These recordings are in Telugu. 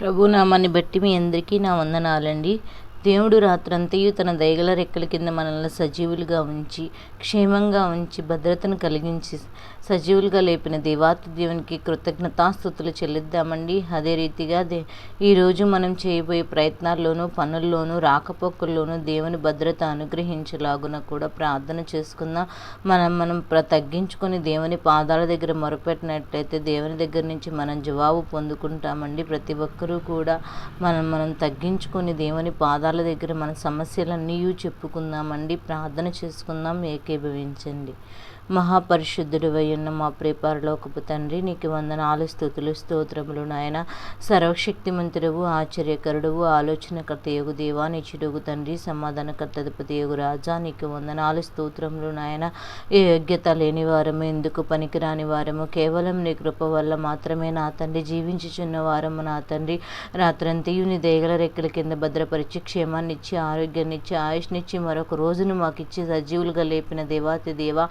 ప్రభునామాన్ని బట్టి మీ అందరికీ నా వందనాలండి. దేవుడు రాత్రంతయు తన దయగల రెక్కల కింద మనల్ని సజీవులుగా ఉంచి క్షేమంగా ఉంచి భద్రతను కలిగించి సజీవులుగా లేపిన దేవాతి దేవునికి కృతజ్ఞతాస్థుతులు చెల్లిద్దామండి. అదే రీతిగా దే ఈరోజు మనం చేయబోయే ప్రయత్నాల్లోనూ పనుల్లోనూ రాకపోకల్లోనూ దేవుని భద్రత అనుగ్రహించలాగున కూడా ప్రార్థన చేసుకుందాం. మనం మనం ప్ర తగ్గించుకొని దేవుని పాదాల దగ్గర మొరపెట్టినట్లయితే దేవుని దగ్గర నుంచి మనం జవాబు పొందుకుంటామండి. ప్రతి ఒక్కరూ కూడా మనం మనం తగ్గించుకొని దేవుని పాదాల దగ్గర మన సమస్యలన్నీ చెప్పుకుందామండి. ప్రార్థన చేసుకుందాం. ఏకీభవించండి. మహాపరిశుద్ధుడు ఉన్న మా ప్రేపారలోకపు తండ్రి నీకు వందనాలు స్థుతులు స్తోత్రములు నాయన. సర్వశక్తిమంతుడవు ఆశ్చర్యకరుడవు ఆలోచనకర్త యోగు దేవా నిచుడుగు తండ్రి సమాధానకర్త అధిపతి యోగు రాజా నీకు వందనాలు స్తోత్రములు నాయన. ఏ యోగ్యత లేని వారము ఎందుకు పనికిరాని వారము? కేవలం నీ కృప వల్ల మాత్రమే నా తండ్రి జీవించుచున్న వారము నా తండ్రి. రాత్రంతయు నీ దేగల రెక్కల కింద భద్రపరిచి క్షేమాన్ని ఇచ్చి ఆరోగ్యాన్ని ఇచ్చి ఆయుష్నిచ్చి మరొక రోజును మాకు ఇచ్చి సజీవులుగా లేపిన దేవాతి దేవా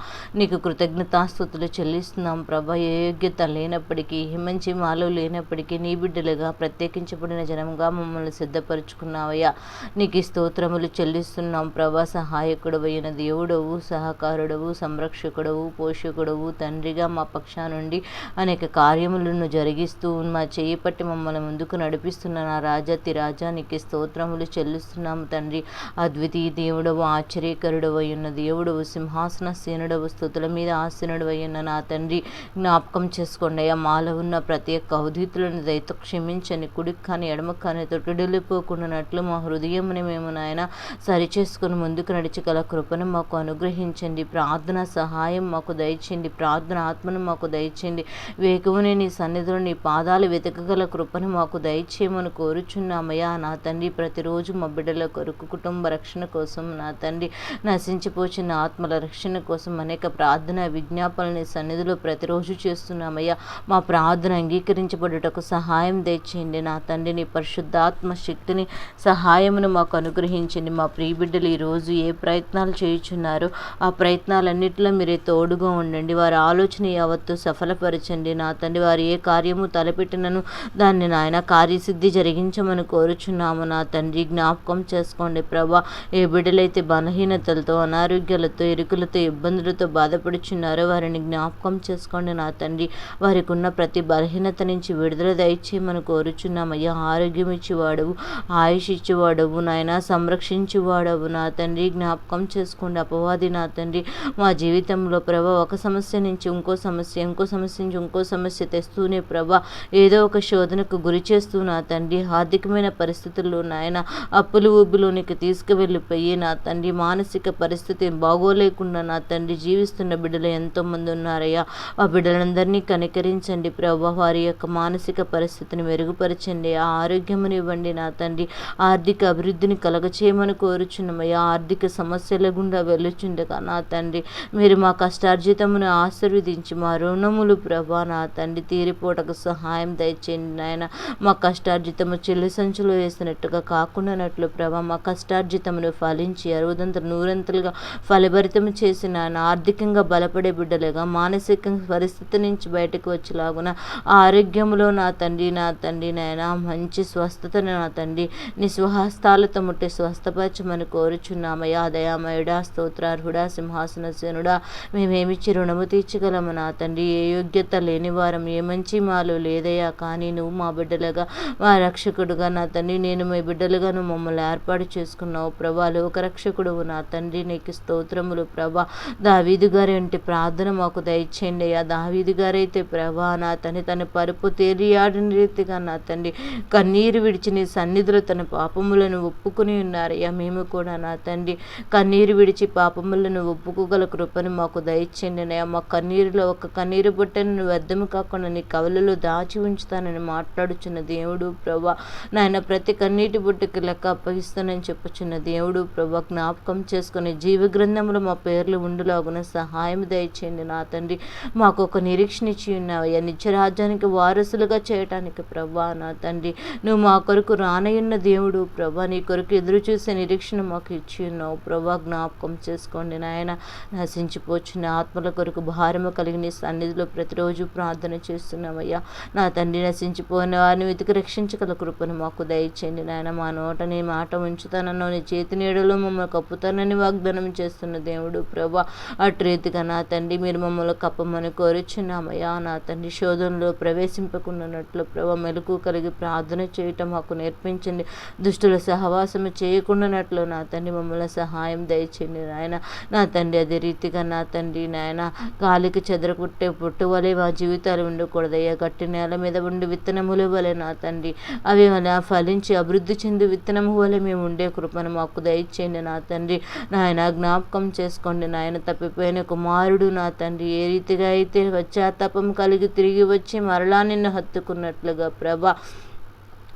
నీకు కృతజ్ఞతాస్థుతులు చెల్లిస్తున్నాం ప్రభా. ఏ యోగ్యత లేనప్పటికీ మంచి మాలో లేనప్పటికీ నీ బిడ్డలుగా ప్రత్యేకించబడిన జనంగా మమ్మల్ని సిద్ధపరుచుకున్నావయ్యా. నీకు స్తోత్రములు చెల్లిస్తున్నాం ప్రభా. సహాయకుడు అయిన దేవుడవు సహకారుడవు సంరక్షకుడవు పోషకుడవు తండ్రిగా మా పక్షా నుండి అనేక కార్యములను జరిగిస్తూ మా చేయి పట్టి మమ్మల్ని ముందుకు నడిపిస్తున్న నా రాజాతి రాజా నీకు స్తోత్రములు చెల్లిస్తున్నాము తండ్రి. అద్వితీయ దేవుడవు ఆశ్చర్యకరుడవు ఉన్న దేవుడవు సింహాసన సేనుడవు స్థుతుల మీద ఆసనుడు అయ్యున్న నా తండ్రి జ్ఞాపకం చేసుకోండి. అయ్యా మాలో ఉన్న ప్రతి ఒక్క అవధితులను దయతో క్షమించని కుడికి కానీ ఎడమ కానీ తొట్టుడిల్లిపోకుండానట్లు మా హృదయంని మేము నాయన సరిచేసుకుని ముందుకు నడిచగల కృపను మాకు అనుగ్రహించండి. ప్రార్థన సహాయం మాకు దయచేయండి. ప్రార్థన ఆత్మను మాకు దయచేయండి. వేకువనే నీ సన్నిధులు నీ పాదాలు వెతకగల కృపను మాకు దయచేయమని కోరుచున్నామయ్యా. నా తండ్రి ప్రతిరోజు మా బిడ్డల కొరకు కుటుంబ రక్షణ కోసం నా తండ్రి నశించిపోచిన ఆత్మల రక్షణ కోసం అనేక ప్రార్థన విజ్ఞాపనని సన్నిధిలో ప్రతిరోజు చేస్తున్నామయ్యా. మా ప్రార్థన అంగీకరించబడుటకు సహాయం తెచ్చేయండి నా తండ్రిని పరిశుద్ధాత్మ శక్తిని సహాయమును మాకు అనుగ్రహించండి. మా ప్రియబిడ్డలు ఈరోజు ఏ ప్రయత్నాలు చేయుచున్నారో ఆ ప్రయత్నాలన్నింటిలో మీరే తోడుగా ఉండండి. వారి ఆలోచన యావత్తు సఫలపరచండి. నా తండ్రి వారు ఏ కార్యము తలపెట్టినను దాన్ని నాయన కార్యసిద్ధి జరిగించమని కోరుచున్నాము. నా తండ్రి జ్ఞాపకం చేసుకోండి. ప్రభా ఏ బిడ్డలైతే బలహీనతలతో అనారోగ్యాలతో ఎరుకులతో ఇబ్బందులతో బాధ బాధపడుచున్నారో వారిని జ్ఞాపకం చేసుకోండి నా తండ్రి. వారికి ఉన్న ప్రతి బలహీనత నుంచి విడుదల దయచేయమని కోరుచున్నామయ్యా. ఆరోగ్యం ఇచ్చేవాడవు ఆయుష్ ఇచ్చేవాడవు నాయన సంరక్షించేవాడవు నా తండ్రి. జ్ఞాపకం చేసుకోండి. అపవాది నా తండ్రి మా జీవితంలో ప్రభా ఒక సమస్య నుంచి ఇంకో సమస్య ఇంకో సమస్య నుంచి ఇంకో సమస్య తెస్తూనే ప్రభా. ఏదో ఒక శోధనకు గురి చేస్తూ నా తండ్రి ఆర్థికమైన పరిస్థితుల్లో నాయన అప్పులు ఊబిలోనికి తీసుకువెళ్ళిపోయి నా తండ్రి మానసిక పరిస్థితి బాగోలేకుండా నా తండ్రి జీవిస్తున్న బిడ్డలు ఎంతోమంది ఉన్నారయ్యా. ఆ బిడ్డలందరినీ కనికరించండి ప్రభా. వారి యొక్క మానసిక పరిస్థితిని మెరుగుపరచండి. ఆ ఆరోగ్యముని ఇవ్వండి నా తండ్రి. ఆర్థిక అభివృద్ధిని కలగచేయమని కోరుచున్నామయ్యా. ఆర్థిక సమస్యల గుండా వెళ్ళుచుండగా నా తండ్రి. మీరు మా కష్టార్జితమును ఆశీర్వదించి మా రుణములు ప్రభా నా తండ్రి తీరిపోటకు సహాయం దయచేయండి నాయన. మా కష్టార్జితము చెల్లి సంచులు వేసినట్టుగా కాకుండానట్లు ప్రభా మా కష్టార్జితమును ఫలించి అరవదంతలు నూరంతలుగా ఫలభరితము చేసిన ఆయన ఆర్థికంగా బలపడే బిడ్డలుగా మానసిక పరిస్థితి నుంచి బయటకు వచ్చేలాగున ఆరోగ్యంలో నా తండ్రి నా తండ్రి నాయన మంచి స్వస్థతను నా తండ్రి నీ స్వహస్తాలతో ముట్టి స్వస్థపరచమని కోరుచున్నామయ్యా. దయామయుడా స్తోత్రార్హుడా సింహాసనసేనుడా మేమేమిచ్చి రుణము తీర్చగలము నా తండ్రి? ఏ యోగ్యత లేని వారం ఏ మంచి మాలో లేదయ్యా. కానీ నువ్వు మా బిడ్డలుగా మా రక్షకుడుగా నా తండ్రి నేను మీ బిడ్డలుగా నువ్వు మమ్మల్ని ఏర్పాటు చేసుకున్నావు. ప్రభా లోక రక్షకుడు నా తండ్రి. నీకు స్తోత్రములు ప్రభా. దావీదు గారి వంటి ప్రార్థన మాకు దయచేయండి. అయ్యా దావీది గారైతే ప్రభా నా తండ్రి తన పరుపు తేలియాడిన రీతిగా నా తండ్రి కన్నీరు విడిచి నీ సన్నిధిలో తన పాపములను ఒప్పుకుని ఉన్నారయ్యా మేము కూడా నా తండ్రి కన్నీరు విడిచి పాపములను ఒప్పుకోగల కృపను మాకు దయచేయండి. అయ్యా మా కన్నీరులో ఒక కన్నీరు బుట్టను వ్యర్థము కాకుండా నీ కవలలో దాచి ఉంచుతానని మాట్లాడుచున్న దేవుడు ప్రభా నాయన ప్రతి కన్నీటి బుట్టకి లెక్క అప్పగిస్తానని చెప్పుచున్న దేవుడు ప్రభా జ్ఞాపకం చేసుకుని జీవ గ్రంథంలో మా పేర్లు ఉండులాగున సహా సహాయం దయచేయండి నా తండ్రి. మాకు ఒక నిరీక్షణ ఇచ్చి ఉన్నావయ్యా నిత్యరాజ్యానికి వారసులుగా చేయటానికి ప్రభా నా తండ్రి. నువ్వు మా కొరకు రానయ్యున్న దేవుడు ప్రభా. నీ కొరకు ఎదురు చూసే నిరీక్షణ మాకు ఇచ్చి ఉన్నావు. ప్రభా జ్ఞాపకం చేసుకోండి నాయన. నశించిపోచున్న ఆత్మల కొరకు భారము కలిగిన నీ సన్నిధిలో ప్రతిరోజు ప్రార్థన చేస్తున్నామయ్యా నా తండ్రి నశించిపోయిన వారిని వెతికి రక్షించగల కృపను మాకు దయచేయండి నాయన. మా నోట నీ మాట ఉంచుతానన్నావు. నీ చేతి నీడలో మమ్మల్ని కప్పుతానని వాగ్దానం చేస్తున్న దేవుడు ప్రభా. అటు రీతిగా నా తండ్రి మీరు మమ్మల్ని కప్పమని కోరుచున్నామయ్యా. నా తండ్రి శోధనలో ప్రవేశింపకున్నట్లు ప్రభ మెలకు కలిగి ప్రార్థన చేయటం మాకు నేర్పించండి. దుష్టుల సహవాసము చేయకుండానట్లు నా తండ్రి మమ్మల్ని సహాయం దయచేయండి నాయన. నా తండ్రి అదే రీతిగా నా తండ్రి నాయన గాలికి చెదరకుట్టే పుట్టు వలె మా జీవితాలు ఉండకూడదయ్యా. గట్టి నేల మీద ఉండి విత్తనములు వలె నా తండ్రి అవి అలా ఫలించి అభివృద్ధి చెంది విత్తనము వలె మేము ఉండే కృపను మాకు దయచేయండి నా తండ్రి. నాయన జ్ఞాపకం చేసుకోండి నాయన తప్పిపోయిన కుమారుడు నా తండ్రి. ఏ రీతిగా అయితే పశ్చాత్తాపం కలిగి తిరిగి వచ్చి మరలా నిన్ను హత్తుకున్నట్లుగా ప్రభా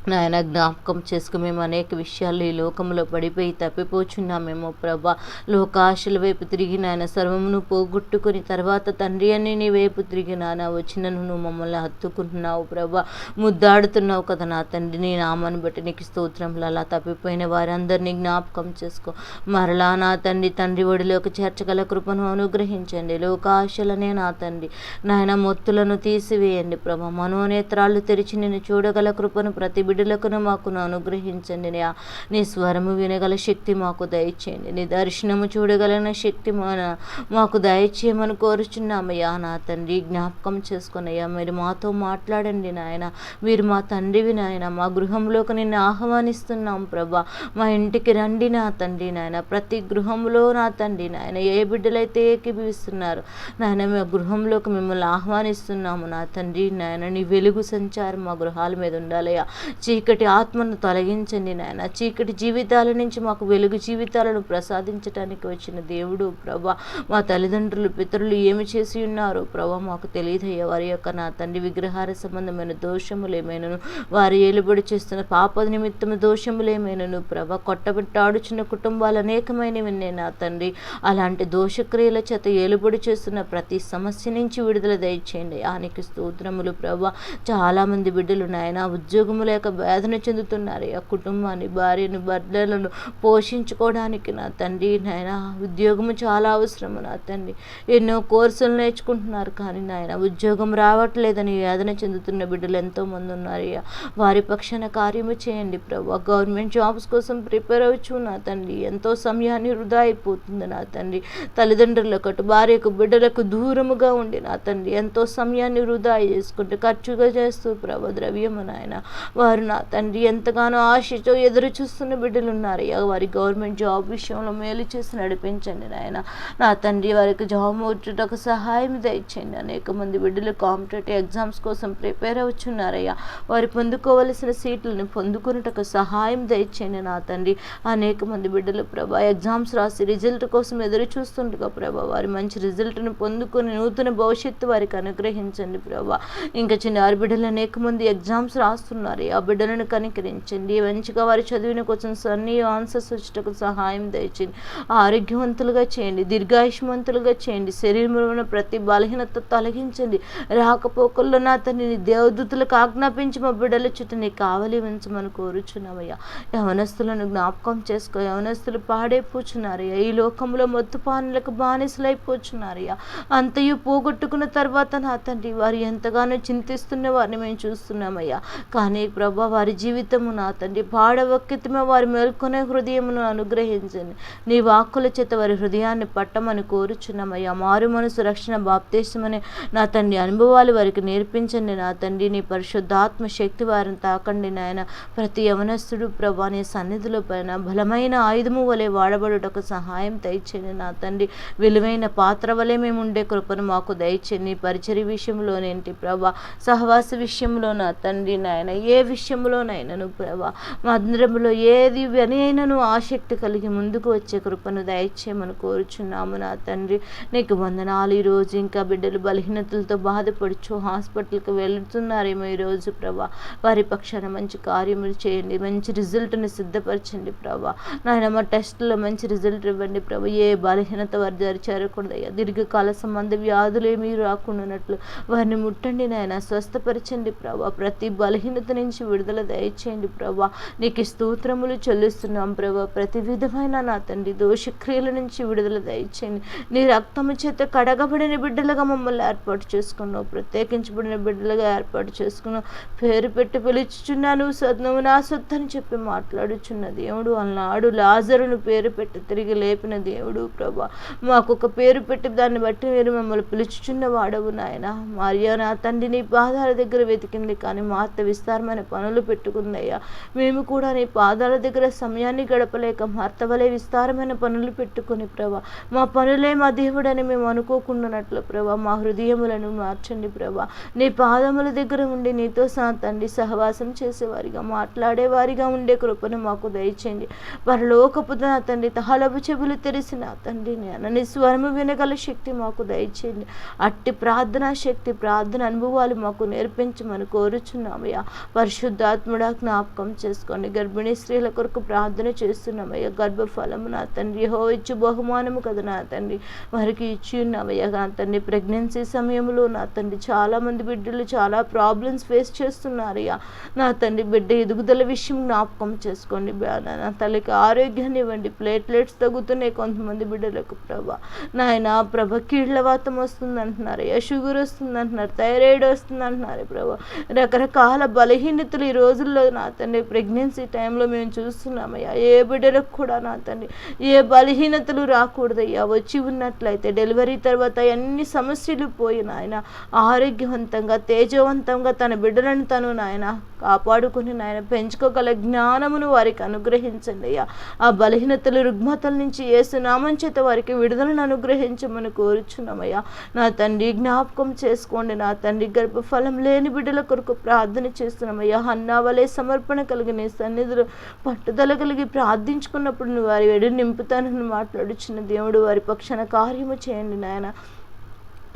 నాయన జ్ఞాపకం చేసుకు మేము అనేక విషయాలు ఈ లోకంలో పడిపోయి తప్పిపోచున్నామేమో ప్రభా. లోకాశల వైపు తిరిగి నాయన సర్వమును పోగొట్టుకుని తర్వాత తండ్రి అని నీ వైపు తిరిగి నాన్న వచ్చిన నువ్వు మమ్మల్ని హత్తుకుంటున్నావు ప్రభా. ముద్దాడుతున్నావు కదా నా తండ్రి నీ నామాన్ని బట్టి నీకు స్తోత్రంలో అలా తప్పిపోయిన వారందరినీ జ్ఞాపకం చేసుకో. మరలా నా తండ్రి తండ్రి ఒడిలోకి చేర్చగల కృపను అనుగ్రహించండి. లోకాశలనే నా తండ్రి. నాయన మొత్తులను తీసివేయండి ప్రభా. మనోనేత్రాలు తెరిచి నేను చూడగల కృపను ప్రతిబి బిడ్డలకును మాకును అనుగ్రహించండి నీ- నీ స్వరము వినగల శక్తి మాకు దయచేయండి నీ దర్శనము చూడగలిగిన శక్తి మా మాకు దయచేయమని కోరుచున్నామయ్యా. నా తండ్రి జ్ఞాపకం చేసుకున్నయ్యా మీరు మాతో మాట్లాడండి నాయన మీరు మా తండ్రివి నాయన మా గృహంలోకి నిన్ను ఆహ్వానిస్తున్నాం ప్రభా. మా ఇంటికి రండి నా తండ్రి నాయన ప్రతి గృహంలో నా తండ్రి నాయన ఏ బిడ్డలైతే ఏకీభవిస్తున్నారు నాయన మా గృహంలోకి మిమ్మల్ని ఆహ్వానిస్తున్నాము నా తండ్రి నాయన. నీ వెలుగు సంచారం మా గృహాల మీద ఉండాలయ్యా. చీకటి ఆత్మను తొలగించండి నాయన. చీకటి జీవితాల నుంచి మాకు వెలుగు జీవితాలను ప్రసాదించడానికి వచ్చిన దేవుడు ప్రభా మా తల్లిదండ్రులు పితరులు ఏమి చేసి ఉన్నారు ప్రభా మాకు తెలియదయ్యా. వారి యొక్క నా తండ్రి విగ్రహార సంబంధమైన దోషములేమైనను వారి ఏలుబడి చేస్తున్న పాప నిమిత్తము దోషములేమైనను ప్రభా కొట్టబెట్టాడుచున్న కుటుంబాలు అనేకమైనవి నేను నా తండ్రి. అలాంటి దోషక్రియల చేత ఏలుబడి చేస్తున్న ప్రతి సమస్య నుంచి విడుదల దయచేయండి. ఆనికి స్తోత్రములు ప్రభా. చాలామంది బిడ్డలు నాయన ఉద్యోగము లేక వేదన చెందుతున్నారు. ఆ కుటుంబాన్ని భార్యను బిడ్డలను పోషించుకోవడానికి నా తండ్రి నాయన ఉద్యోగము చాలా అవసరము నా తండ్రి. ఎన్నో కోర్సులు నేర్చుకుంటున్నారు కానీ నాయన ఉద్యోగం రావట్లేదని వేదన చెందుతున్న బిడ్డలు ఎంతోమంది ఉన్నారు. అయ్యా వారి పక్షాన కార్యము చేయండి ప్రభు. గవర్నమెంట్ జాబ్స్ కోసం ప్రిపేర్ అవచ్చు నా తండ్రి. ఎంతో సమయాన్ని వృధా అయిపోతుంది నా తండ్రి. తల్లిదండ్రులకు అటు భార్యకు బిడ్డలకు దూరముగా ఉండి నా తండ్రి. ఎంతో సమయాన్ని వృధా చేసుకుంటూ ఖర్చుగా చేస్తూ ప్రభా ద్రవ్యము నాయన వారు నా తండ్రి ఎంతగానో ఆశతో ఎదురు చూస్తున్న బిడ్డలు ఉన్నారయ్యా వారి గవర్నమెంట్ జాబ్ విషయంలో మేలు చేసి నడిపించండి నాయన. నా తండ్రి వారికి జాబ్ వచ్చుటకు సహాయం దయచేయండి. అనేక మంది బిడ్డలు కాంపిటేటివ్ ఎగ్జామ్స్ కోసం ప్రిపేర్ అవుతున్నారయ్యా వారు పొందుకోవలసిన సీట్లను పొందుకున్నటకు సహాయం దయచేయండి నా తండ్రి. అనేక మంది బిడ్డలు ప్రభా ఎగ్జామ్స్ రాసి రిజల్ట్ కోసం ఎదురు చూస్తుండగా ప్రభా వారి మంచి రిజల్ట్ను పొందుకుని నూతన భవిష్యత్తు వారికి అనుగ్రహించండి ప్రభా. ఇంకా చిన్న బిడ్డలు అనేక మంది ఎగ్జామ్స్ రాస్తున్నారు ఆ బిడ్డలను కనికరించండి. మంచిగా వారి చదివిన కోసం అన్ని ఆన్సర్స్ వచ్చేటకు సహాయం దయచేయండి. ఆరోగ్యవంతులుగా చేయండి. దీర్ఘాయుష్మంతులుగా చేయండి. శరీరంలో ప్రతి బలహీనత తొలగించండి. రాకపోకల్లో నా తనని దేవదూతులకు ఆజ్ఞాపించి మా బిడ్డల చుట్టూ నీ కావలి ఉంచమని కోరుచున్నామయ్యా. యవనస్తులను జ్ఞాపకం చేసుకో. యవనస్తులు పాడైపోచున్నారయ్యా ఈ లోకంలో మత్తుపానులకు బానిసలైపోచున్నారయ్యా. అంతయు పోగొట్టుకున్న తర్వాత నా తండ్రి వారు ఎంతగానో చింతిస్తున్న వారిని మేము చూస్తున్నామయ్యా. కానీ ప్రభు వారి జీవితము నా తండ్రి పాడవక్కితమే వారి మేల్కొనే హృదయమును అనుగ్రహించండి. నీ వాక్కుల చేత వారి హృదయాన్ని పట్టమని కోరుచున్నామయ్యా. మారు మనసు రక్షణ బాప్తేశమని నా తండ్రి అనుభవాలు వారికి నేర్పించండి. నా తండ్రి నీ పరిశుద్ధాత్మ శక్తి వారిని తాకండి నాయన. ప్రతి యవనస్తుడు ప్రభా నీ సన్నిధిలో పైన బలమైన ఆయుధము వలె వాడబడుటకు సహాయం దయచేయండి. నా తండ్రి విలువైన పాత్ర వలె మేము ఉండే కృపను మాకు దయచేయండి. పరిచర్య విషయంలోనేంటి ప్రభా సహవాస విషయంలో నా తండ్రి నాయన ఏ విషయం విషయంలోనైనాను ప్రభా మందిరంలో ఏది అని అయినను ఆసక్తి కలిగి ముందుకు వచ్చే కృపను దయచేయమని కోరుచున్నాము నా తండ్రి. నీకు వందనాలు. ఈరోజు ఇంకా బిడ్డలు బలహీనతలతో బాధపడుచు హాస్పిటల్కి వెళుతున్నారేమో ఈరోజు ప్రభా. వారి పక్షాన మంచి కార్యములు చేయండి. మంచి రిజల్ట్ని సిద్ధపరచండి ప్రభా. నాయన మా టెస్ట్లో మంచి రిజల్ట్ ఇవ్వండి ప్రభా. ఏ బలహీనత వారి దారి చేరకూడదయ్యా దీర్ఘకాల సంబంధ వ్యాధులు ఏమీ రాకుండానట్లు వారిని ముట్టండి నాయన. స్వస్థపరచండి ప్రభా. ప్రతి బలహీనత నుంచి విడుదల దయచేయండి ప్రభా. నీకు స్తోత్రములు చెల్లిస్తున్నాం ప్రభా. ప్రతి విధమైన నా తండ్రి దోషక్రియల నుంచి విడుదల దయచేయండి. నీ రక్తము చేత కడగబడిన బిడ్డలుగా మమ్మల్ని ఏర్పాటు చేసుకున్నావు. ప్రత్యేకించబడిన బిడ్డలుగా ఏర్పాటు చేసుకున్నావు. పేరు పెట్టి పిలుచుచున్నాను. సద్నవు నా సొత్తు అని చెప్పి మాట్లాడుచున్న దేవుడు అన్నాడు. లాజరును పేరు పెట్టి తిరిగి లేపిన దేవుడు ప్రభా. మాకు ఒక పేరు పెట్టి దాన్ని బట్టి మీరు మమ్మల్ని పిలుచుచున్న వాడవు నాయన. మరియా నా తండ్రి నీ పాదాల దగ్గర వెతికింది కానీ మా అత్త విస్తారమైన పనులు పెట్టుకుందయ్యా. మేము కూడా నీ పాదాల దగ్గర సమయాన్ని గడపలేక మార్తవలే విస్తారమైన పనులు పెట్టుకుని ప్రభా. మా పనులే మా దేవుడని మేము అనుకోకుండానట్లు ప్రభా. మా హృదయములను మార్చండి ప్రభా. నీ పాదముల దగ్గర ఉండి నీతో సా తండ్రి సహవాసం చేసేవారిగా మాట్లాడేవారిగా ఉండే కృపను మాకు దయచేయండి. పరలోకపు నా తండ్రి తహలపు చెవులు తెరిసిన తండ్రి నేను స్వరము వినగల శక్తి మాకు దయచేయండి. అట్టి ప్రార్థనా శక్తి ప్రార్థన అనుభవాలు మాకు నేర్పించమని కోరుచున్నామయ్యా. పరిశుద్ధాత్ముడా జ్ఞాపకం చేసుకోండి. గర్భిణీ స్త్రీల కొరకు ప్రార్థన చేస్తున్నామయ్యా. గర్భఫలము నా తండ్రి. హో ఇచ్చు బహుమానము కదా నా తండ్రి. వారికి ఇచ్చి ఉన్నామయ్యా. నా తండ్రి ప్రెగ్నెన్సీ సమయంలో నా తండ్రి చాలామంది బిడ్డలు చాలా ప్రాబ్లమ్స్ ఫేస్ చేస్తున్నారయ్యా. నా తండ్రి బిడ్డ ఎదుగుదల విషయం జ్ఞాపకం చేసుకోండి. నా తల్లికి ఆరోగ్యాన్ని ఇవ్వండి. ప్లేట్లెట్స్ తగ్గుతున్నాయి కొంతమంది బిడ్డలకు. ప్రభా నాయన ప్రభ కీళ్ళ వాతం వస్తుంది అంటున్నారయ్యా షుగర్ వస్తుంది అంటున్నారు. థైరాయిడ్ వస్తుంది అంటున్నారు. ప్రభా రకరకాల బలహీనతలు ఈ రోజుల్లో నా తండ్రి ప్రెగ్నెన్సీ టైంలో మేము చూస్తున్నామయ్యా ఏ బిడ్డలకు కూడా నా తండ్రి ఏ బలహీనతలు రాకూడదయ్యా వచ్చి ఉన్నట్లయితే డెలివరీ తర్వాత అన్ని సమస్యలు పోయి నాయన ఆరోగ్యవంతంగా తేజవంతంగా తన బిడ్డలను తను నాయన కాపాడుకుని నాయన పెంచుకోగల జ్ఞానమును వారికి అనుగ్రహించండి అయ్యా. ఆ బలహీనతలు రుగ్మతల నుంచి ఏసునామం చేత వారికి విడుదలను అనుగ్రహించమని కోరుచున్నామయ్యా. నా తండ్రి జ్ఞాపకం చేసుకోండి. నా తండ్రి గర్భఫలం లేని బిడ్డల కొరకు ప్రార్థన చేస్తున్నామయ్యా. అన్నా వలే సమర్పణ కలిగి నీ సన్నిధిలో పట్టుదల కలిగి ప్రార్థించుకున్నప్పుడు నువ్వు వారి వెడు నింపుతానని మాట్లాడుచున్న దేవుడు వారి పక్షాన కార్యము చేయండి నాయన.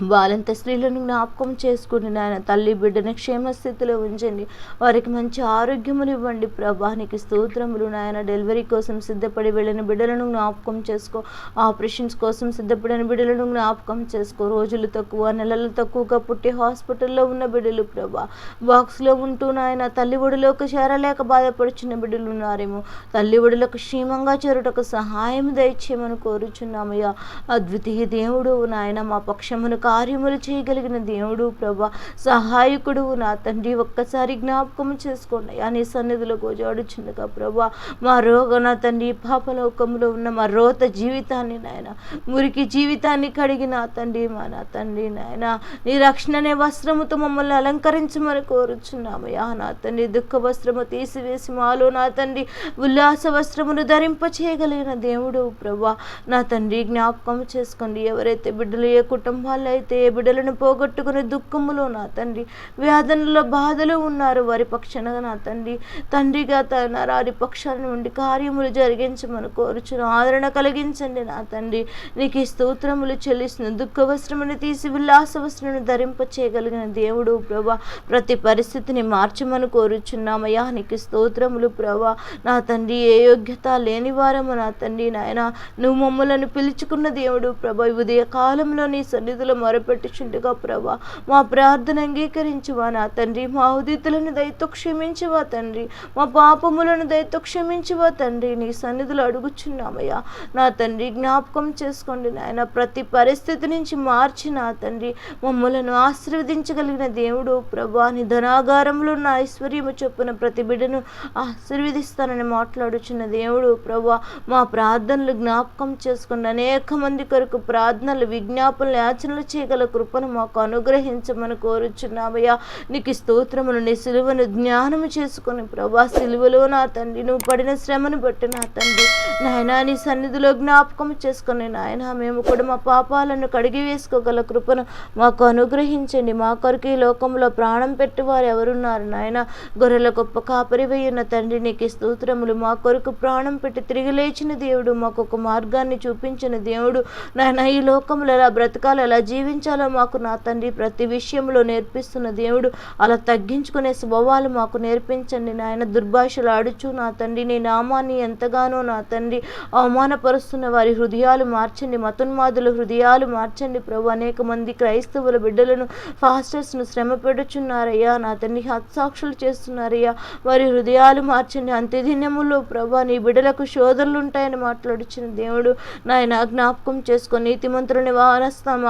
బాలంత స్త్రీలను జ్ఞాపకం చేసుకుని నాయన తల్లి బిడ్డని క్షేమస్థితిలో ఉంచండి. వారికి మంచి ఆరోగ్యములు ఇవ్వండి. ప్రభానికి స్తోత్రములు నాయన. డెలివరీ కోసం సిద్ధపడి వెళ్ళిన బిడ్డలను జ్ఞాపకం చేసుకో. ఆపరేషన్స్ కోసం సిద్ధపడిన బిడ్డలను జ్ఞాపకం చేసుకో. రోజులు తక్కువ నెలలు తక్కువగా పుట్టి హాస్పిటల్లో ఉన్న బిడ్డలు ప్రభా బాక్స్లో ఉంటూ నాయన తల్లి ఒడిలోకి చేరలేక బాధపడుచున్న బిడ్డలు ఉన్నారేమో. తల్లి ఒడిలోకి క్షేమంగా చేరుటకు సహాయం దయచేయమని కోరుచున్నామయ్యా. అద్వితీయ దేవుడు నాయన మా పక్షమును కార్యములు చేయగలిగిన దేవుడు ప్రభా సహాయకుడు నా తండ్రి ఒక్కసారి జ్ఞాపకం చేసుకోండి. అయ్యా నీ సన్నిధిలో గోజాడుచుండగా ప్రభా మా రోగ నా తండ్రి పాపలోకంలో ఉన్న మా రోత జీవితాన్ని నాయన మురికి జీవితాన్ని కడిగి నా తండ్రి మా నా తండ్రి నాయన నీ రక్షణ అనే వస్త్రముతో మమ్మల్ని అలంకరించమని కోరుచున్నాము యా నా తండ్రి దుఃఖ వస్త్రము తీసివేసి మాలో నా తండ్రి ఉల్లాస వస్త్రమును ధరింప చేయగలిగిన దేవుడు ప్రభా నా తండ్రి జ్ఞాపకం చేసుకోండి. ఎవరైతే బిడ్డలు ఏ కుటుంబాల్లో అయితే బిడ్డలను పోగొట్టుకునే దుఃఖములో నా తండ్రి వేదనలో బాధలు ఉన్నారు వారి పక్షాన నా తండ్రి. తండ్రిగా తన వారి పక్షాల నుండి కార్యములు జరిగించమని కోరుచును. ఆదరణ కలిగించండి నా తండ్రి. నీకు ఈ స్తోత్రములు చెల్లిస్తున్న దుఃఖ వస్త్రమును తీసి విలాస వస్త్రమును ధరింప చేయగలిగిన దేవుడు ప్రభా ప్రతి పరిస్థితిని మార్చమని కోరుచున్నామయ్యా. నీకు స్తోత్రములు ప్రభా నా తండ్రి ఏ యోగ్యత లేని వారము నా తండ్రి నాయన. నువ్వు మమ్మలను పిలుచుకున్న దేవుడు ప్రభా ఉదయ కాలంలో నీ సన్నిధిలో మొరపెట్టుచుండగా ప్రభా మా ప్రార్థన అంగీకరించువా నా తండ్రి. మా ఉదితులను దయతో క్షమించువా తండ్రి. మా పాపములను దయతో క్షమించువా తండ్రి. నీ సన్నిధులు అడుగుచున్నామయ్యా. నా తండ్రి జ్ఞాపకం చేసుకోండి నాయన. ప్రతి పరిస్థితి నుంచి మార్చి నా తండ్రి మమ్మలను ఆశీర్వదించగలిగిన దేవుడు ప్రభా నీ ధనాగారంలో ఉన్న ఐశ్వర్యము చొప్పున ప్రతి బిడ్డను ఆశీర్వదిస్తానని మాట్లాడుచున్న దేవుడు ప్రభా మా ప్రార్థనలు జ్ఞాపకం చేసుకోండి అనేక మంది కొరకు ప్రార్థనలు విజ్ఞాపనలు యాచనలు చేయగల కృపను మాకు అనుగ్రహించమని కోరుచున్నామయ్యా. నీకు ఈ స్తోత్రమును నీ సిలువను జ్ఞానం చేసుకుని ప్రభా సిలువలో నా తండ్రి నువ్వు పడిన శ్రమను బట్టి నా తండ్రి. నాయన నీ సన్నిధిలో జ్ఞాపకం చేసుకుని నాయన మేము కూడా మా పాపాలను కడిగి వేసుకోగల కృపను మాకు అనుగ్రహించండి. మా కొరకు ఈ లోకంలో ప్రాణం పెట్టి వారు ఎవరున్నారు నాయన? గొర్రెల గొప్ప కాపరివై ఉన్న తండ్రి నీకు స్తోత్రములు. మా కొరకు ప్రాణం పెట్టి తిరిగి లేచిన దేవుడు మాకు ఒక మార్గాన్ని చూపించిన దేవుడు. నాయన ఈ లోకంలో ఎలా బ్రతకాలి ఎలా జీవించాలో మాకు నా తండ్రి ప్రతి విషయంలో నేర్పిస్తున్న దేవుడు. అలా తగ్గించుకునే స్వభావాలు మాకు నేర్పించండి నాయన. దుర్భాషలు ఆడుచు నా తండ్రి. నీ నామాన్ని ఎంతగానో నా తండ్రి అవమానపరుస్తున్న వారి హృదయాలు మార్చండి. మతోన్మాదుల హృదయాలు మార్చండి ప్రభు. అనేక మంది క్రైస్తవుల బిడ్డలను ఫాస్టర్స్ను శ్రమ పెడుచున్నారయ్యా. నా తండ్రి హత్సాక్షులు చేస్తున్నారయ్యా. వారి హృదయాలు మార్చండి. అంత్యదినములో ప్రభా నీ బిడ్డలకు శోధనలు ఉంటాయని మాట్లాడుచిన దేవుడు. నాయన జ్ఞాపకం చేసుకొని నీతిమంతుల నివాసస్థానం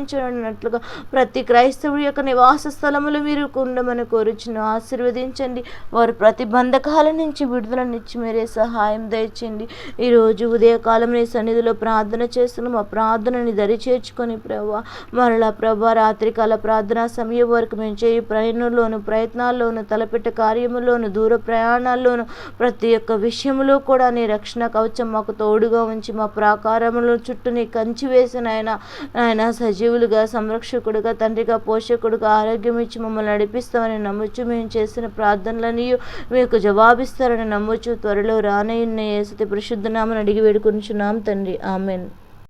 ఆశీర్వదించనట్లుగా ప్రతి క్రైస్తవుడి యొక్క నివాస స్థలములు మీరు ఉండమని కోరుచును. ఆశీర్వదించండి. వారు ప్రతి బంధకాల నుంచి విడుదలనిచ్చి మీరే సహాయం దయచండి ఈరోజు ఉదయకాలం నీ సన్నిధిలో ప్రార్థన చేస్తున్న మా ప్రార్థనని దరి చేర్చుకొని ప్రభా మరలా ప్రభా రాత్రికాల ప్రార్థనా సమయం వరకు మేము చేయి ప్రయాణంలోను ప్రయత్నాల్లోను తలపెట్ట కార్యములోను దూర ప్రయాణాల్లోను ప్రతి ఒక్క విషయంలో కూడా నీ రక్షణ కవచం మాకు తోడుగా ఉంచి మా ప్రాకారముల చుట్టూ నీ కంచి వేసిన ఆయన ఆయన సజీవులుగా సంరక్షకుడుగా తండ్రిగా పోషకుడుగా ఆరోగ్యం ఇచ్చి మమ్మల్ని నడిపిస్తామని నమ్ముచు మేము చేసిన ప్రార్థనలని మీకు జవాబిస్తారని నమ్ముచు త్వరలో రానయ్యున్న ఏసతి పరిశుద్ధనామని అడిగి వేడుకొనిచున్నాం తండ్రి. ఆమెన్.